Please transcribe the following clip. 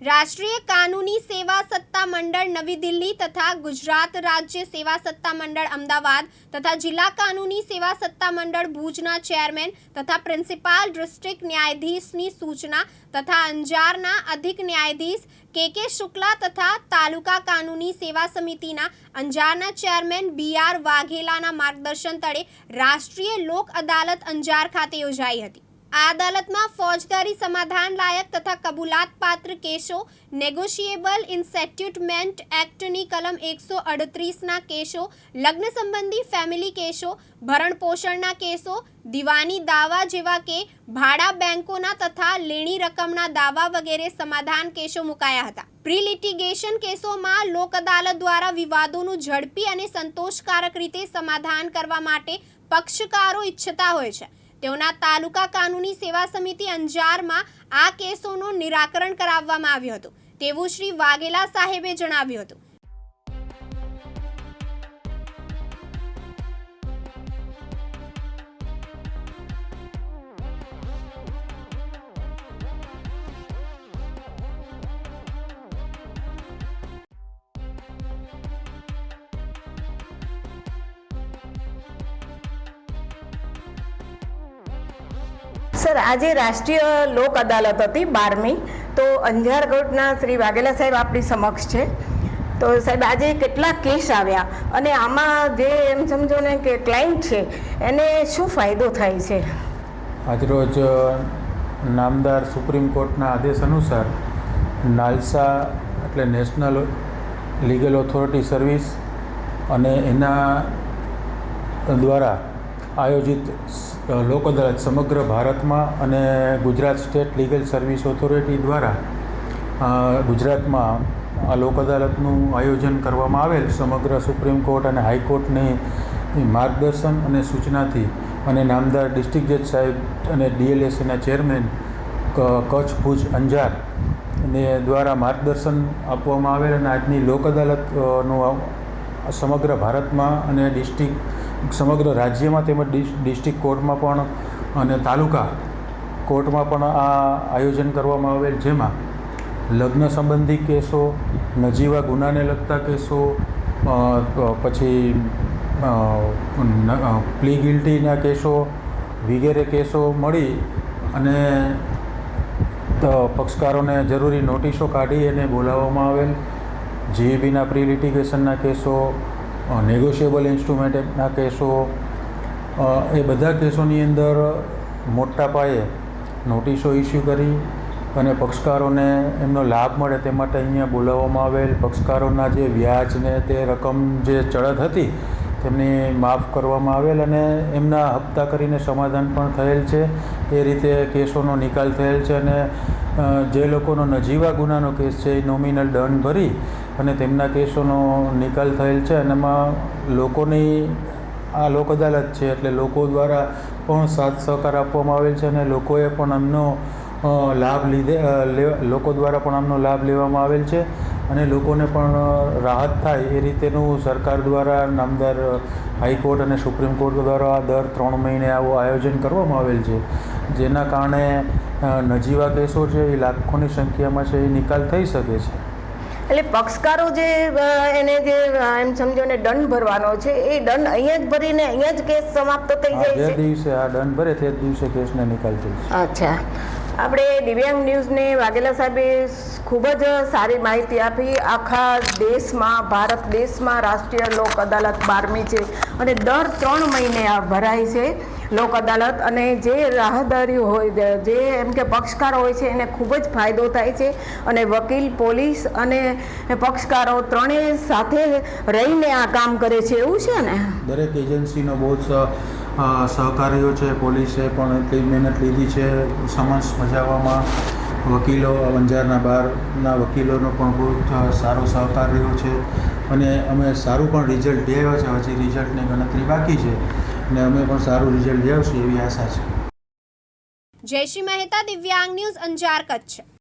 રાષ્ટ્રીય કાનૂની સેવા સત્તા મંડળ નવી દિલ્હી તથા ગુજરાત રાજ્ય સેવા સત્તા મંડળ અમદાવાદ તથા જિલ્લા કાનૂની સેવા સત્તા મંડળ ભુજના ચેરમેન તથા પ્રિન્સિપાલ ડિસ્ટ્રિક્ટ ન્યાયાધીશની સૂચના તથા અંજારના અધિક ન્યાયાધીશ કે કે શુક્લા તથા તાલુકા કાનૂની સેવા સમિતિના અંજારના ચેરમેન બી આર વાઘેલાના માર્ગદર્શન તળે રાષ્ટ્રીય લોક અદાલત અંજાર ખાતે યોજાઈ હતી. અદાલતમાં ફોજદારી સમાધાન લાયક તથા કબૂલાત પાત્ર કેસો, નેગોશિયેબલ ઇન્સેટ્યુટમેન્ટ એક્ટની કલમ એકસો અડત્રીસના કેસો, લગ્ન સંબંધી ફેમિલી કેસો, ભરણ પોષણના કેસો, દીવાની દાવા જેવા કે ભાડા બેંકોના તથા લેણી રકમના દાવા વગેરે સમાધાન કેસો મુકાયા હતા. પ્રિલિટિગેશન કેસોમાં લોક અદાલત દ્વારા વિવાદોનું ઝડપી અને સંતોષકારક રીતે સમાધાન કરવા માટે પક્ષકારો ઈચ્છતા હોય છે. તેઓના તાલુકા કાનૂની સેવા સમિતિ અંજારમાં આ કેસોનું નિરાકરણ કરાવવામાં આવ્યું હતું. તેવું શ્રી વાઘેલા સાહેબે જણાવ્યું હતું. સર, આજે રાષ્ટ્રીય લોક અદાલત હતી બારમી. તો અંજાર કોર્ટના શ્રી વાઘેલા સાહેબ આપણી સમક્ષ છે. તો સાહેબ, આજે કેટલા કેસ આવ્યા? અને આમાં જે એમ સમજો ને કે ક્લાયન્ટ છે, એને શું ફાયદો થાય છે? આજરોજ નામદાર સુપ્રીમ કોર્ટના આદેશ અનુસાર નાલસા એટલે નેશનલ લીગલ ઓથોરિટી સર્વિસ અને એના દ્વારા આયોજિત લોક અદાલત સમગ્ર ભારતમાં અને Gujarat state legal service authority દ્વારા ગુજરાતમાં આ લોક અદાલતનું આયોજન કરવામાં આવેલ. સમગ્ર સુપ્રીમ કોર્ટ અને હાઈકોર્ટની માર્ગદર્શન અને સૂચનાથી અને નામદાર ડિસ્ટ્રિક્ટ જજ સાહેબ અને ડીએલએસના ચેરમેન કચ્છ ભુજ અંજાર ને દ્વારા માર્ગદર્શન આપવામાં આવેલ અને આજની લોક અદાલતનું સમગ્ર ભારતમાં અને ડિસ્ટ્રિક્ટ સમગ્ર રાજ્યમાં તેમજ ડિસ- ડિસ્ટ્રિક્ટ કોર્ટમાં પણ અને તાલુકા કોર્ટમાં પણ આ આયોજન કરવામાં આવેલ જેમાં લગ્ન સંબંધી કેસો, નજીવા ગુનાને લગતા કેસો પછી પ્લી ગિલ્ટીના કેસો, વગેરે કેસો મળી અને પક્ષકારોને જરૂરી નોટિસો કાઢી અને બોલાવવામાં આવેલ. જીએબીના પ્રી લિટિગેશનના કેસો નેગોશિયેબલ ઇન્સ્ટ્રુમેન્ટના કેસો એ બધા કેસોની અંદર મોટા પાયે નોટિસો ઇસ્યુ કરી અને પક્ષકારોને એમનો લાભ મળે તે માટે અહીંયા બોલાવવામાં આવેલ. પક્ષકારોના જે વ્યાજને તે રકમ જે ચડત હતી તેમની માફ કરવામાં આવેલ અને એમના હપ્તા કરીને સમાધાન પણ થયેલ છે. એ રીતે કેસોનો નિકાલ થયેલ છે અને જે લોકોનો નજીવા ગુનાનો કેસ છે, એ નોમિનલ દંડ ભરી અને તેમના કેસોનો નિકાલ થયેલ છે અને એમાં લોકોની, આ લોક અદાલત છે એટલે લોકો દ્વારા પણ સાથ સહકાર આપવામાં આવેલ છે અને લોકોએ પણ આમનો લાભ લીધે લોકો દ્વારા પણ આમનો લાભ લેવામાં આવેલ છે અને લોકોને પણ રાહત થાય એ રીતેનું સરકાર દ્વારા નામદાર હાઈકોર્ટ અને સુપ્રીમ કોર્ટ દ્વારા દર ત્રણ મહિને આવું આયોજન કરવામાં આવેલ છે. જેના કારણે નજીવા કેસો છે એ લાખોની સંખ્યામાં છે એ નિકાલ થઈ શકે છે. એટલે પક્ષકારો જે એને જે એમ સમજો ને દંડ ભરવાનો છે એ દંડ અહીંયા જ ભરીને અહીંયા જ કેસ સમાપ્ત થઈ જાય જે છે? દિવસે આ દંડ ભરે તે દિવસે કેસને નિકાલ થઈ છે અચ્છા. આપણે દિવ્યાંગ ન્યૂઝને વાઘેલા સાહેબે ખૂબ જ સારી માહિતી આપી. આખા દેશમાં ભારત દેશમાં રાષ્ટ્રીય લોક અદાલત બારમી છે અને દર ત્રણ મહિને આ ભરાય છે. લોક અદાલત અને જે રાહદારીઓ હોય, જે એમ કે પક્ષકારો હોય છે, એને ખૂબ જ ફાયદો થાય છે અને વકીલ, પોલીસ અને પક્ષકારો ત્રણેય સાથે રહીને આ કામ કરે છે. એવું છે ને? દરેક એજન્સીનો બહુ જ સહકારીઓ છે, પોલીસે પણ એટલી મહેનત લીધી છે. સમન્સ બજાવવામાં વકીલો, અંજારના બહારના વકીલોનો પણ બહુ સારો સહકાર રહ્યો છે. અને અમે સારું પણ રિઝલ્ટ આવ્યા છે. હજી રિઝલ્ટની ગણતરી બાકી છે. અને અમે પણ સારું રિઝલ્ટ લઈ આવશું એવી આશા છે. જયશ્રી મહેતા, દિવ્યાંગ ન્યૂઝ અંજાર, કચ્છ.